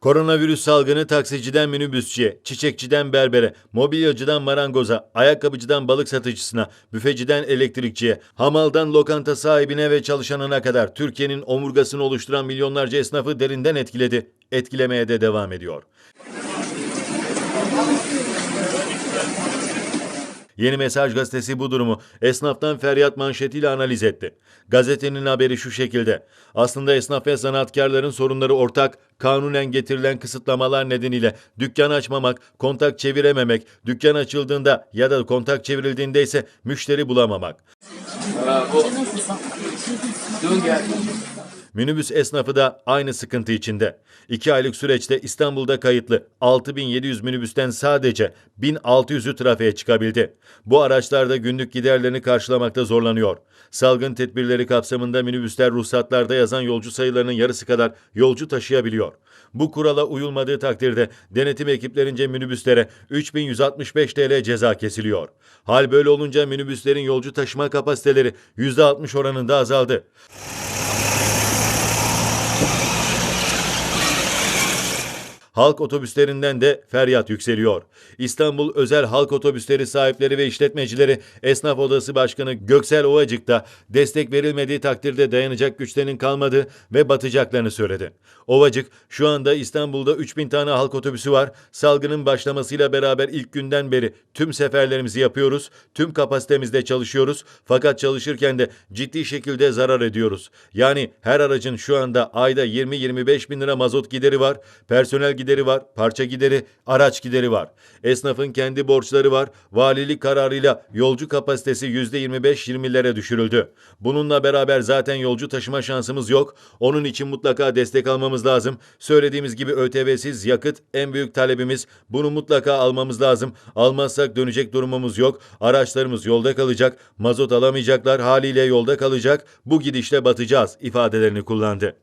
Koronavirüs salgını taksiciden minibüsçüye, çiçekçiden berbere, mobilyacıdan marangoza, ayakkabıcıdan balık satıcısına, büfeciden elektrikçiye, hamaldan lokanta sahibine ve çalışanına kadar Türkiye'nin omurgasını oluşturan milyonlarca esnafı derinden etkiledi. Etkilemeye de devam ediyor. Yeni Mesaj gazetesi bu durumu esnaftan feryat manşetiyle analiz etti. Gazetenin haberi şu şekilde. Aslında esnaf ve sanatkarların sorunları ortak, kanunen getirilen kısıtlamalar nedeniyle dükkan açmamak, kontak çevirememek, dükkan açıldığında ya da kontak çevrildiğinde ise müşteri bulamamak. Minibüs esnafı da aynı sıkıntı içinde. 2 aylık süreçte İstanbul'da kayıtlı 6700 minibüsten sadece 1600'ü trafiğe çıkabildi. Bu araçlarda günlük giderlerini karşılamakta zorlanıyor. Salgın tedbirleri kapsamında minibüsler ruhsatlarda yazan yolcu sayılarının yarısı kadar yolcu taşıyabiliyor. Bu kurala uyulmadığı takdirde denetim ekiplerince minibüslere 3165 TL ceza kesiliyor. Hal böyle olunca minibüslerin yolcu taşıma kapasiteleri %60 oranında azaldı. Halk otobüslerinden de feryat yükseliyor. İstanbul Özel Halk Otobüsleri sahipleri ve işletmecileri Esnaf Odası Başkanı Göksel Ovacık'ta destek verilmediği takdirde dayanacak güçlerinin kalmadığı ve batacaklarını söyledi. Ovacık, şu anda İstanbul'da 3000 tane halk otobüsü var. Salgının başlamasıyla beraber ilk günden beri tüm seferlerimizi yapıyoruz. Tüm kapasitemizde çalışıyoruz. Fakat çalışırken de ciddi şekilde zarar ediyoruz. Yani her aracın şu anda ayda 20-25 bin lira mazot gideri var. Personel gideri var, parça gideri, araç gideri var. Esnafın kendi borçları var. Valilik kararıyla yolcu kapasitesi %25-20'lere düşürüldü. Bununla beraber zaten yolcu taşıma şansımız yok. Onun için mutlaka destek almamız lazım. Söylediğimiz gibi ÖTV'siz yakıt en büyük talebimiz. Bunu mutlaka almamız lazım. Almazsak dönecek durumumuz yok. Araçlarımız yolda kalacak. Mazot alamayacaklar haliyle yolda kalacak. Bu gidişle batacağız ifadelerini kullandı.